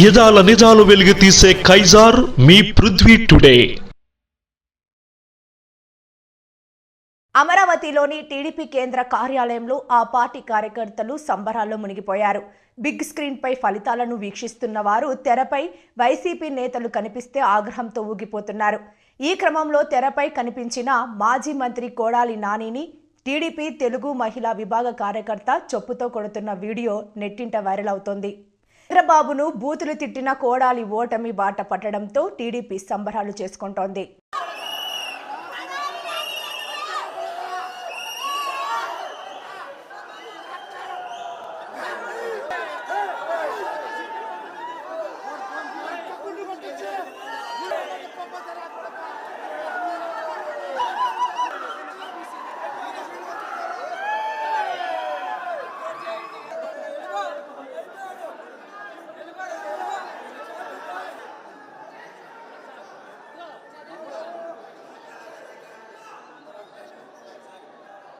యదాల నిజాలు వెలుగు తీసే కైజార్ మీ పృథ్వీ టుడే. అమరావతిలోని టీడీపీ కేంద్ర కార్యాలయంలో ఆ పార్టీ కార్యకర్తలు సంబరాల్లో మునిగిపోయారు. బిగ్ స్క్రీన్పై ఫలితాలను వీక్షిస్తున్న వారు తెరపై వైసీపీ నేతలు కనిపిస్తే ఆగ్రహంతో ఊగిపోతున్నారు. ఈ క్రమంలో తెరపై కనిపించిన మాజీ మంత్రి కోడాలి నానిని టీడీపీ తెలుగు మహిళా విభాగ కార్యకర్త చొప్పుతో కొడుతున్న వీడియో నెట్టింట వైరల్ అవుతోంది. చంద్రబాబును బూతులు తిట్టిన కోడాలి ఓటమి బాట పట్టడంతో టీడీపీ సంబరాలు చేసుకుంటోంది.